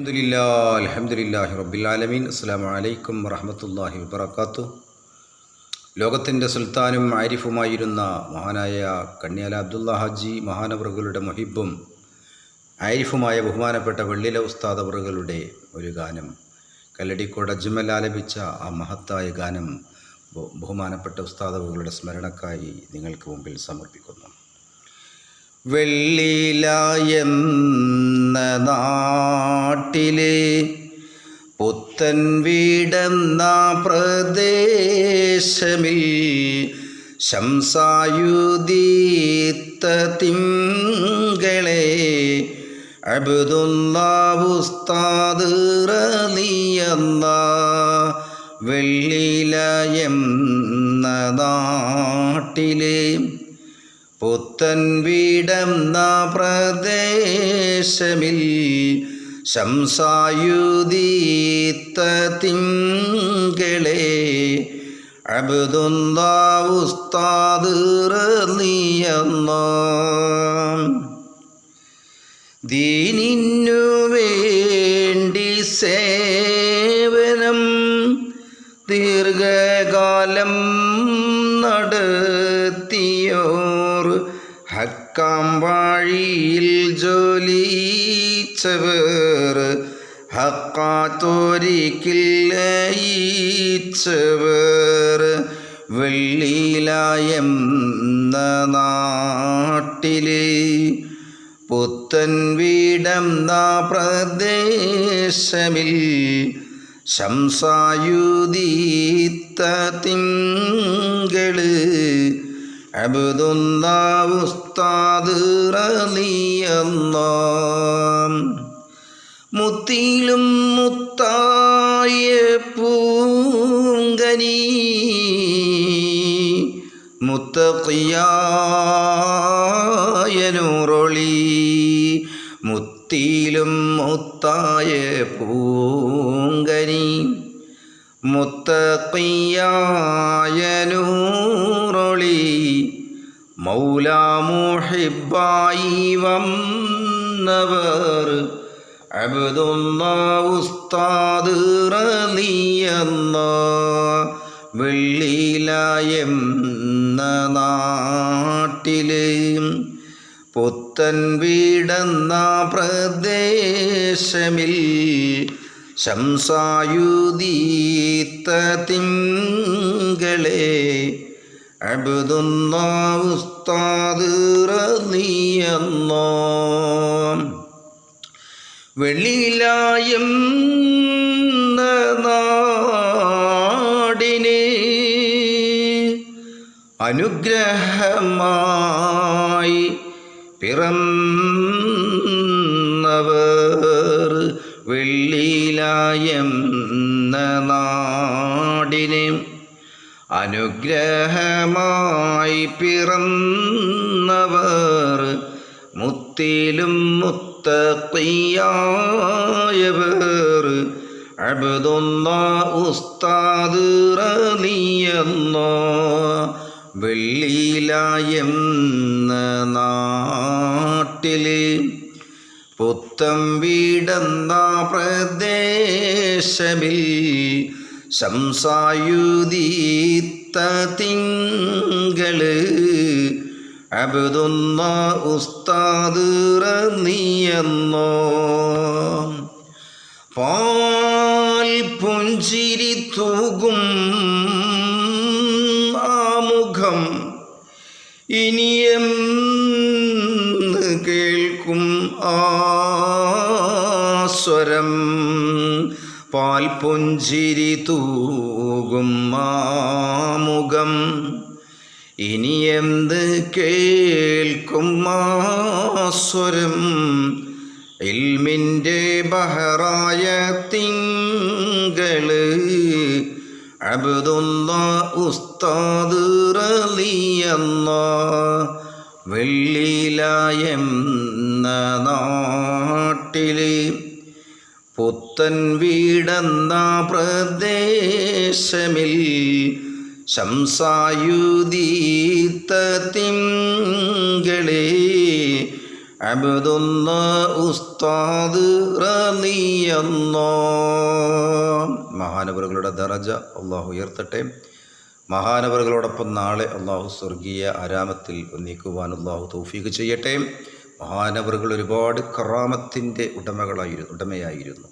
അലഹമുല്ലാ അലഹമുല്ലാഹി റബ്ബിലാലമീൻ അസ്സാം വലൈക്കും വറഹമത്തല്ലാഹി വബർക്കാത്തു ലോകത്തിന്റെ സുൽത്താനും ആരിഫുമായിരുന്ന മഹാനായ കണ്യാല അബ്ദുള്ള ഹാജി മഹാനവറുകളുടെ മൊഹിബും ആരിഫുമായ ബഹുമാനപ്പെട്ട വെള്ളില ഉസ്താദ് അവറുകളുടെ ഒരു ഗാനം. കല്ലടിക്കോട് അജ്മൽ ആലപിച്ച ആ മഹത്തായ ഗാനം ബഹുമാനപ്പെട്ട ഉസ്താദ് അവറുകളുടെ സ്മരണക്കായി നിങ്ങൾക്ക് മുമ്പിൽ സമർപ്പിക്കുന്നു. വെള്ളില എന്ന നാട്ടിലെ പുത്തൻ വീടെന്ന പ്രദേശമിൽ ശംസായുദീത്ത തിങ്കളെ അബുദുല്ലാവുസ്താദ് റലിയല്ല വെള്ളില എന്ന നാട്ടിലെ പുത്തൻ വീടം പ്രദേശമിൽ ശംസായുദീത്ത തിങ്കളെ അബ്ദുല്ലാ ഉസ്താദ് റളിയല്ലാ. വേണ്ടി സേവനം ദീർഘകാലം ഹക്കാം വഴിയിൽ ജോലിച്ചവർ ഹക്കാത്തോരിക്കില്ലയിച്ചവർ വെള്ളിയിലായെന്ന നാട്ടിലെ പുത്തൻ വീടം നാ പ്രദേശമിൽ. ശംസായുദീത്ത തിങ്കൾ അബുദുല്ലാ ഉസ്താദ് മുത്തായ പൂങ്കനി മുത്തക്കിയായ നൂറൊളി മുത്തിയിലും മുത്തായ പൂങ്കനി മുത്തക്കിയായ നൂറൊളി മൗലാമുഹിബായി വന്നവർ. അബ്ദുല്ലാ ഉസ്താദ് റളിയല്ലാ വെള്ളിലായെന്ന നാട്ടിലെ. പുത്തൻ വീടെന്ന പ്രദേശമിൽ ശംസായുദീത്ത തിങ്കളെ അബ്ദുല്ലാ വെള്ളിലായം നാടിനെ അനുഗ്രഹമായി പിറന്നവർ വെള്ളിയിലായം നാടിനെ അനുഗ്രഹമായി പിറന്നവർ മുത്തിലും മുത്തഖിയായവർ അബ്ദുല്ലാ ഉസ്താദ് റളിയല്ലാ വെള്ളിയിലായെന്ന നാട്ടിലെ പുത്തം വീടെന്ന പ്രദേശമിൽ ശംസായുദീത്ത തിങ്കൾ അബ്ദുല്ലാ ഉസ്താദ് പാൽപുഞ്ചിരി പാൽ പുഞ്ചിരി തൂകും ആമുഖം. ഇനിയെന്ന് കേൾക്കും ആസ്വരം പാൽ പുഞ്ചിരി തൂകും മാമുഖം. ഇനി എന്ത് കേൾക്കും മാസ്വരം? ഇൽമിന്റെ ബഹറായ തിങ്കൾ അബ്ദുള്ള ഉസ്താദ് റലിയല്ല വെള്ളിയിലായ നാട്ടിലെ പുത്തൻ വീടെന്ന പ്രദേശമിൽ ശംസായുദീത്ത തിങ്കളെ ഉസ്താദ് റളിയല്ലാ. മഹാനവറുകളുടെ ദറജ അള്ളാഹു ഉയർത്തട്ടെ. മഹാനവറുകളോടൊപ്പം നാളെ അള്ളാഹു സ്വർഗീയ ആരാമത്തിൽ ഒന്നിക്കുവാൻ അള്ളാഹു തൗഫീഖ് ചെയ്യട്ടെ. മഹാനവറുകൾ ഒരുപാട് കറാമത്തിന്റെ ഉടമകളായിരുന്നു ഉടമയായിരുന്നു.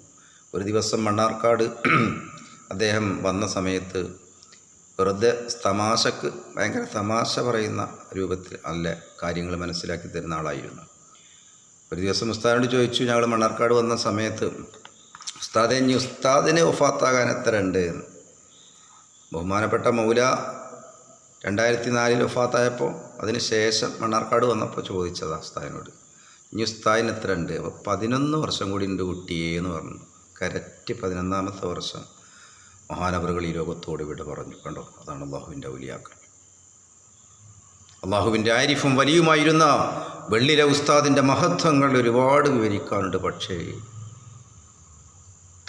ഒരു ദിവസം മണ്ണാർക്കാട് അദ്ദേഹം വന്ന സമയത്ത് വെറുതെ തമാശക്ക് ഭയങ്കര തമാശ പറയുന്ന രൂപത്തിൽ നല്ല കാര്യങ്ങൾ മനസ്സിലാക്കി തരുന്ന ആളായിരുന്നു. ഒരു ദിവസം ഉസ്താദിനോട് ചോദിച്ചു ഞങ്ങൾ മണ്ണാർക്കാട് വന്ന സമയത്ത് ഉസ്താദെ ഇനി ഉസ്താദിന് ഒഫാത്താകാൻ എത്ര ഉണ്ട് എന്ന്. ബഹുമാനപ്പെട്ട മൗല രണ്ടായിരത്തി നാലിൽ ഒഫാത്തായപ്പോൾ അതിന് ശേഷം മണ്ണാർക്കാട് വന്നപ്പോൾ ചോദിച്ചതാ ഉസ്താദിനോട്. ഇനി ഉസ്താദിന് എത്ര ഉണ്ട്? അപ്പോൾ പതിനൊന്ന് വർഷം കൂടി ഉണ്ട് കുട്ടിയേ എന്ന് പറഞ്ഞു. കരറ്റ് പതിനൊന്നാമത്തെ വർഷം മഹാനവറുകൾ ഈ ലോകത്തോട് വിട പറഞ്ഞു. കണ്ടോ? അതാണ് അള്ളാഹുവിന്റെ ഔലിയാക്കൾ. അള്ളാഹുവിന്റെ ആരിഫും വലിയുമായിരുന്ന വെള്ളിലെ ഉസ്താദിന്റെ മഹത്വങ്ങൾ ഒരുപാട് വിവരിക്കാനുണ്ട്. പക്ഷേ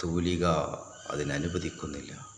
തൂലിക അതിനനുവദിക്കുന്നില്ല.